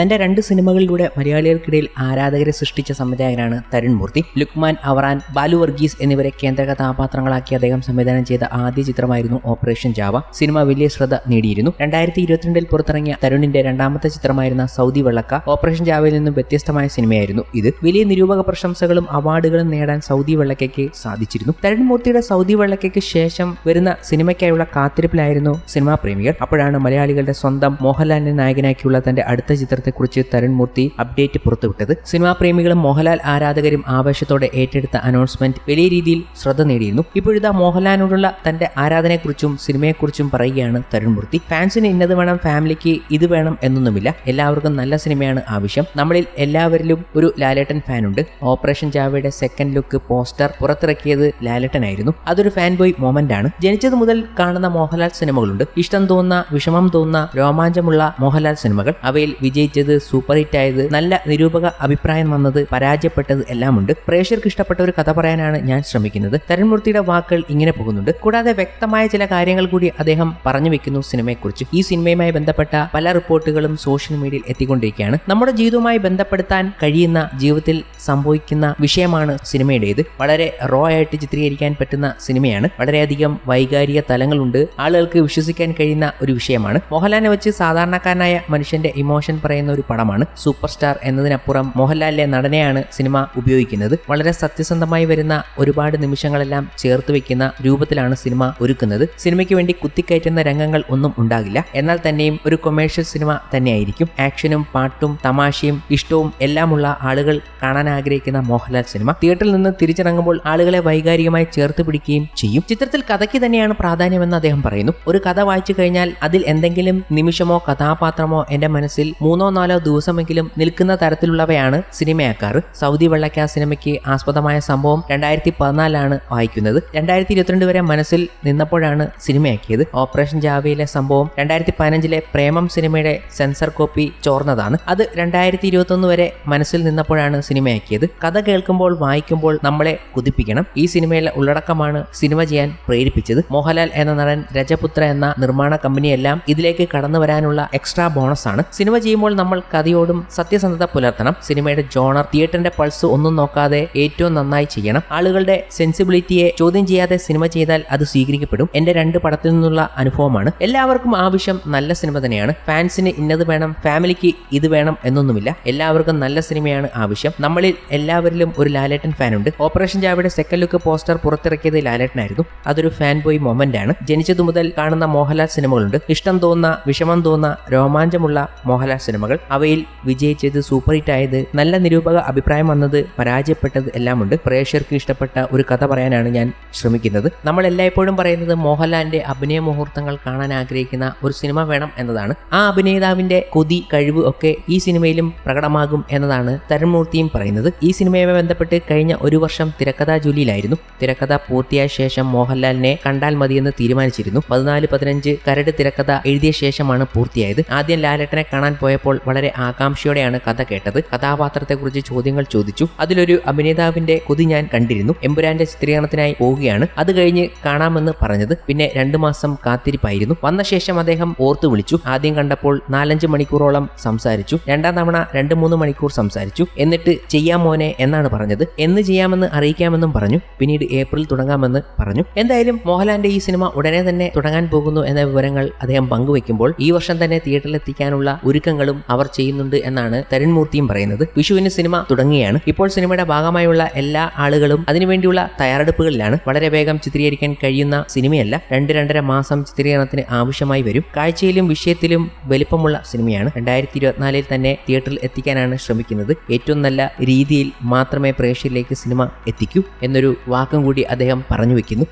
തന്റെ രണ്ട് സിനിമകളിലൂടെ മലയാളികൾക്കിടയിൽ ആരാധകരെ സൃഷ്ടിച്ച സംവിധായകനാണ് തരുൺ മൂർത്തി. ലുക്മാൻ അവറാൻ ബാലു വർഗീസ് എന്നിവരെ കേന്ദ്ര കഥാപാത്രങ്ങളാക്കി അദ്ദേഹം സംവിധാനം ചെയ്ത ആദ്യ ചിത്രമായിരുന്നു ഓപ്പറേഷൻ ജാവ. സിനിമ വലിയ ശ്രദ്ധ നേടിയിരുന്നു. രണ്ടായിരത്തി ഇരുപത്തിരണ്ടിൽ പുറത്തിറങ്ങിയ തരുണിന്റെ രണ്ടാമത്തെ ചിത്രമായിരുന്ന സൗദി വെള്ളക്ക ഓപ്പറേഷൻ ജാവയിൽ നിന്നും വ്യത്യസ്തമായ സിനിമയായിരുന്നു ഇത്. വലിയ നിരൂപക പ്രശംസകളും അവാർഡുകളും നേടാൻ സൗദി വെള്ളക്കയ്ക്ക് സാധിച്ചിരുന്നു. തരുൺ മൂർത്തിയുടെ സൗദി വെള്ളക്കയ്ക്ക് ശേഷം വരുന്ന സിനിമയ്ക്കായുള്ള കാത്തിരിപ്പിലായിരുന്നു സിനിമാ പ്രേമികൾ. അപ്പോഴാണ് മലയാളികളുടെ സ്വന്തം മോഹൻലാലിന്റെ നായകനാക്കിയുള്ള തന്റെ അടുത്ത ചിത്രത്തെക്കുറിച്ച് തരുൺ മൂർത്തി അപ്ഡേറ്റ് പുറത്തുവിട്ടത്. സിനിമാ പ്രേമികളും മോഹൻലാൽ ആരാധകരും ആവേശത്തോടെ ഏറ്റെടുത്ത അനൗൺസ്മെന്റ് വലിയ രീതിയിൽ ശ്രദ്ധ നേടിയിരുന്നു. ഇപ്പോഴിതാ മോഹൻലാലിനോടുള്ള തന്റെ ആരാധനയെക്കുറിച്ചും സിനിമയെക്കുറിച്ചും പറയുകയാണ് തരുൺ മൂർത്തി ഫാൻസിന് ഇന്നത് വേണം ഫാമിലിക്ക് ഇത് വേണം എന്നൊന്നുമില്ല. എല്ലാവർക്കും നല്ല സിനിമയാണ് ആവശ്യം. നമ്മളിൽ എല്ലാവരിലും ഒരു ലാലേട്ടൻ ഫാനുണ്ട്. ഓപ്പറേഷൻ ജാവയുടെ സെക്കൻഡ് ലുക്ക് പോസ്റ്റർ പുറത്തിറക്കിയത് ലാലേട്ടനായിരുന്നു. അതൊരു ഫാൻ ബോയ് മൊമെന്റ് ആണ്. ജനിച്ചത് മുതൽ കാണുന്ന മോഹൻലാൽ സിനിമകളുണ്ട്. ഇഷ്ടം തോന്നുന്ന വിഷമം തോന്നുന്ന രോമാഞ്ചമുള്ള മോഹൻലാൽ സിനിമകൾ. അവയിൽ വിജയിച്ചത് സൂപ്പർ ഹിറ്റ് ആയത് നല്ല നിരൂപക അഭിപ്രായം വന്നത് പരാജയപ്പെട്ടത് എല്ലാമുണ്ട്. പ്രേക്ഷകർക്ക് ഇഷ്ടപ്പെട്ട ഒരു കഥ പറയാനാണ് ഞാൻ ശ്രമിക്കുന്നത്. തരുൺമൂർത്തിയുടെ വാക്കുകൾ ഇങ്ങനെ പോകുന്നുണ്ട്. കൂടാതെ വ്യക്തമായ ചില കാര്യങ്ങൾ കൂടി അദ്ദേഹം പറഞ്ഞു വെക്കുന്നു സിനിമയെക്കുറിച്ച്. ഈ സിനിമയുമായി ബന്ധപ്പെട്ട പല റിപ്പോർട്ടുകളും സോഷ്യൽ മീഡിയയിൽ എത്തിക്കൊണ്ടിരിക്കുകയാണ്. നമ്മുടെ ജീവിതവുമായി ബന്ധപ്പെടുത്താൻ കഴിയുന്ന ജീവിതത്തിൽ സംഭവിക്കുന്ന വിഷയമാണ് സിനിമയുടേത്. വളരെ റോ ആയിട്ട് ചിത്രീകരിക്കാൻ പറ്റുന്ന സിനിമയാണ്. വളരെയധികം വൈകാരിക തലങ്ങളുണ്ട്. ആളുകൾക്ക് വിശ്വസിക്കാൻ കഴിയുന്ന ഒരു വിഷയമാണ്. മോഹൻലാലിനെ വെച്ച് സാധാരണക്കാരനായ മനുഷ്യന്റെ ഇമോഷൻ പറയുന്ന ഒരു പടമാണ് സൂപ്പർ സ്റ്റാർ എന്നതിനപ്പുറം മോഹൻലാലിലെ നടനെയാണ് സിനിമ ഉപയോഗിക്കുന്നത്. വളരെ സത്യസന്ധമായി വരുന്ന ഒരുപാട് നിമിഷങ്ങളെല്ലാം ചേർത്ത് വെക്കുന്ന രൂപത്തിലാണ് സിനിമ ഒരുക്കുന്നത്. സിനിമയ്ക്ക് വേണ്ടി കുത്തിക്കയറ്റുന്ന രംഗങ്ങൾ ഒന്നും ഉണ്ടാകില്ല. എന്നാൽ തന്നെയും ഒരു കൊമേഴ്ഷ്യൽ സിനിമ തന്നെയായിരിക്കും. ആക്ഷനും പാട്ടും തമാശയും ഇഷ്ടവും എല്ലാമുള്ള ആളുകൾ കാണാൻ ആഗ്രഹിക്കുന്ന മോഹൻലാൽ സിനിമ. തിയേറ്ററിൽ നിന്ന് തിരിച്ചിറങ്ങുമ്പോൾ ആളുകളെ വൈകാരികമായി ചേർത്ത് പിടിക്കുകയും ചെയ്യും. ചിത്രത്തിൽ കഥയ്ക്ക് തന്നെയാണ് പ്രാധാന്യമെന്ന് അദ്ദേഹം പറയുന്നു. ഒരു കഥ വായിച്ചു കഴിഞ്ഞാൽ അതിൽ എന്തെങ്കിലും നിമിഷമോ കഥാപാത്രമോ എന്റെ മനസ്സിൽ മൂന്നോ നാലോ ദിവസമെങ്കിലും നിൽക്കുന്ന തരത്തിലുള്ളവയാണ് സിനിമയാക്കാറ് സൗദി വെള്ളക്ക സിനിമയ്ക്ക് ആസ്പദമായ സംഭവം രണ്ടായിരത്തി പതിനാലാണ് വായിക്കുന്നത്. രണ്ടായിരത്തി ഇരുപത്തിരണ്ട് വരെ മനസ്സിൽ നിന്നപ്പോഴാണ് സിനിമയാക്കിയത്. ഓപ്പറേഷൻ ജാവയിലെ സംഭവം രണ്ടായിരത്തി പതിനഞ്ചിലെ പ്രേമം സിനിമയുടെ സെൻസർ കോപ്പി ചോർന്നതാണ്. അത് രണ്ടായിരത്തി ഇരുപത്തൊന്ന് വരെ മനസ്സിൽ നിന്നപ്പോഴാണ് സിനിമയാക്കിയത്. കഥ കേൾക്കുമ്പോൾ വായിക്കുമ്പോൾ നമ്മളെ കുതിപ്പിക്കണം. ഈ സിനിമയിലെ ഉള്ളടക്കമാണ് സിനിമ ചെയ്യാൻ പ്രേരിപ്പിച്ചത്. മോഹൻലാൽ എന്ന നടൻ രജപുത്ര എന്ന നിർമ്മാണ കമ്പനിയെല്ലാം ഇതിലേക്ക് കടന്നു വരാനുള്ള എക്സ്ട്രാ ബോണസ് ആണ് സിനിമ ചെയ്യുമ്പോൾ നമ്മൾ കഥയോടും സത്യസന്ധത പുലർത്തണം. സിനിമയുടെ ജോണർ തിയേറ്ററിന്റെ പൾസ് ഒന്നും നോക്കാതെ ഏറ്റവും നന്നായി ചെയ്യണം. ആളുകളുടെ സെൻസിബിലിറ്റിയെ ചോദ്യം ചെയ്യാതെ സിനിമ ചെയ്താൽ അത് സ്വീകരിക്കപ്പെടും. എന്റെ രണ്ട് പടത്തിൽ നിന്നുള്ള അനുഭവമാണ്. എല്ലാവർക്കും ആവശ്യം നല്ല സിനിമ തന്നെയാണ്. ഫാൻസിന് ഇന്നത് വേണം ഫാമിലിക്ക് ഇത് വേണം എന്നൊന്നുമില്ല. എല്ലാവർക്കും നല്ല സിനിമയാണ് ആവശ്യം. നമ്മളിൽ എല്ലാവരിലും ഒരു ലാലേട്ടൻ ഫാൻ ഉണ്ട് ഓപ്പറേഷൻ ജാവയുടെ സെക്കൻഡ് ലുക്ക് പോസ്റ്റർ പുറത്തിറക്കിയത് ലാലേട്ടനായിരുന്നു. അതൊരു ഫാൻ ബോയ് മൊമെന്റ് ആണ് ജനിച്ചതു മുതൽ കാണുന്ന മോഹൻലാൽ സിനിമകളുണ്ട്. ഇഷ്ടം തോന്നുന്ന വിഷമം തോന്നുന്ന രോമാഞ്ചമുള്ള മോഹൻലാൽ സിനിമകൾ. അവയിൽ വിജയിച്ചത് സൂപ്പർ ഹിറ്റ് ആയത് നല്ല നിരൂപക അഭിപ്രായം വന്നത് പരാജയപ്പെട്ടത് എല്ലാമുണ്ട്. പ്രേക്ഷകർക്ക് ഇഷ്ടപ്പെട്ട ഒരു കഥ പറയാനാണ് ഞാൻ ശ്രമിക്കുന്നത്. നമ്മൾ എല്ലായ്പ്പോഴും പറയുന്നത് മോഹൻലാലിന്റെ അഭിനയ മുഹൂർത്തങ്ങൾ കാണാൻ ആഗ്രഹിക്കുന്ന ഒരു സിനിമ വേണം എന്നതാണ്. ആ അഭിനേതാവിന്റെ കൊതി കഴിവ് ഒക്കെ ഈ സിനിമയിലും പ്രകടമാകും എന്നതാണ് തരുൺമൂർത്തിയും പറയുന്നത്. ഈ സിനിമയുമായി ബന്ധപ്പെട്ട് കഴിഞ്ഞ ഒരു വർഷം തിരക്കഥാ ജോലിയിലായിരുന്നു. തിരക്കഥ പൂർത്തിയായ ശേഷം മോഹൻലാലിനെ കണ്ടാൽ മതിയെന്ന് തീരുമാനിച്ചിരുന്നു. പതിനാല് പതിനഞ്ച് കരട് തിരക്കഥ എഴുതിയ ശേഷമാണ് പൂർത്തിയായത്. ആദ്യം ലാലേട്ടനെ കാണാൻ പോയപ്പോൾ വളരെ ആകാംക്ഷയോടെയാണ് കഥ കേട്ടത്. കഥാപാത്രത്തെക്കുറിച്ച് ചോദ്യങ്ങൾ ചോദിച്ചു. അതിലൊരു അഭിനേതാവിന്റെ കൊതി ഞാൻ കണ്ടിരുന്നു. എമ്പുരാന്റെ ചിത്രീകരണത്തിനായി പോവുകയാണ്. അത് കഴിഞ്ഞ് കാണാമെന്ന് പറഞ്ഞത് പിന്നെ രണ്ടു മാസം കാത്തിരിപ്പായിരുന്നു. വന്ന ശേഷം അദ്ദേഹം ഓർത്തു വിളിച്ചു. ആദ്യം കണ്ടപ്പോൾ നാലഞ്ച് മണിക്കൂറോളം സംസാരിച്ചു. രണ്ടാം തവണ രണ്ട് മൂന്ന് മണിക്കൂർ സംസാരിച്ചു. എന്നിട്ട് ചെയ്യാം മോനെ എന്നാണ് പറഞ്ഞത്. എന്ന് ചെയ്യാമെന്ന് അറിയിക്കാമെന്നും പറഞ്ഞു. പിന്നീട് ഏപ്രിൽ തുടങ്ങാമെന്ന് പറഞ്ഞു. എന്തായാലും മോഹൻലാലിന്റെ ഈ സിനിമ ഉടനെ തന്നെ തുടങ്ങാൻ പോകുന്നു എന്ന വിവരങ്ങൾ അദ്ദേഹം പങ്കുവെക്കുമ്പോൾ ഈ വർഷം തന്നെ തിയേറ്ററിൽ എത്തിക്കാനുള്ള ഒരുക്കങ്ങളും അവർ ചെയ്യുന്നുണ്ട് എന്നാണ് തരുൺമൂർത്തിയും പറയുന്നത്. വിഷുവിന് സിനിമ തുടങ്ങുകയാണ്. ഇപ്പോൾ സിനിമയുടെ ഭാഗമായുള്ള എല്ലാ ആളുകളും അതിനുവേണ്ടിയുള്ള തയ്യാറെടുപ്പുകളിലാണ്. വളരെ വേഗം ചിത്രീകരിക്കാൻ കഴിയുന്ന സിനിമയല്ല. രണ്ട് രണ്ടര മാസം ചിത്രീകരണത്തിന് ആവശ്യമായി വരും. കാഴ്ചയിലും വിഷയത്തിലും വലിപ്പമുള്ള സിനിമയാണ്. രണ്ടായിരത്തി ഇരുപത്തിനാലിൽ തന്നെ തിയേറ്ററിൽ എത്തിക്കാനാണ് ശ്രമിക്കുന്നത്. ഏറ്റവും നല്ല രീതിയിൽ മാത്രമേ പ്രേക്ഷകരിലേക്ക് സിനിമ എത്തിക്കൂ എന്നൊരു വാക്കും കൂടി അദ്ദേഹം പറഞ്ഞു വെക്കുന്നു.